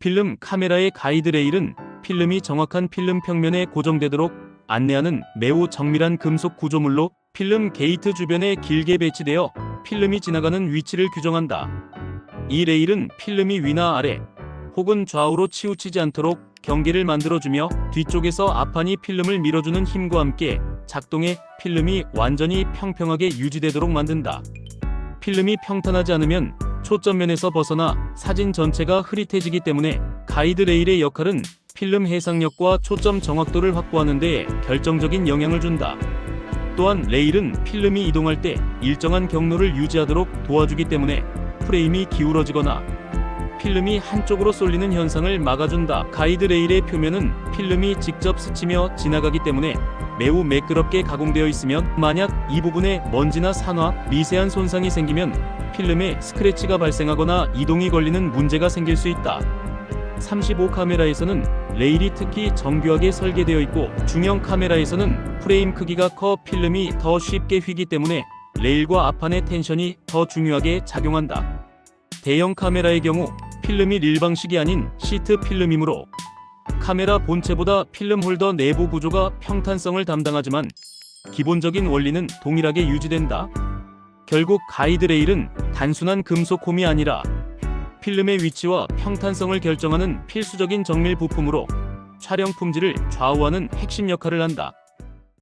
필름 카메라의 가이드 레일은 필름이 정확한 필름 평면에 고정되도록 안내하는 매우 정밀한 금속 구조물로 필름 게이트 주변에 길게 배치되어 필름이 지나가는 위치를 규정한다. 이 레일은 필름이 위나 아래 혹은 좌우로 치우치지 않도록 경계를 만들어주며 뒤쪽에서 앞판이 필름을 밀어주는 힘과 함께 작동해 필름이 완전히 평평하게 유지되도록 만든다. 필름이 평탄하지 않으면 초점면에서 벗어나 사진 전체가 흐릿해지기 때문에 가이드 레일의 역할은 필름 해상력과 초점 정확도를 확보하는 데 결정적인 영향을 준다. 또한 레일은 필름이 이동할 때 일정한 경로를 유지하도록 도와주기 때문에 프레임이 기울어지거나 필름이 한쪽으로 쏠리는 현상을 막아준다. 가이드 레일의 표면은 필름이 직접 스치며 지나가기 때문에 매우 매끄럽게 가공되어 있으면 만약 이 부분에 먼지나 산화, 미세한 손상이 생기면 필름에 스크래치가 발생하거나 이동이 걸리는 문제가 생길 수 있다. 35 카메라에서는 레일이 특히 정교하게 설계되어 있고 중형 카메라에서는 프레임 크기가 커 필름이 더 쉽게 휘기 때문에 레일과 앞판의 텐션이 더 중요하게 작용한다. 대형 카메라의 경우 필름이 릴 방식이 아닌 시트 필름이므로 카메라 본체보다 필름 홀더 내부 구조가 평탄성을 담당하지만 기본적인 원리는 동일하게 유지된다. 결국 가이드 레일은 단순한 금속 홈이 아니라 필름의 위치와 평탄성을 결정하는 필수적인 정밀 부품으로 촬영 품질을 좌우하는 핵심 역할을 한다.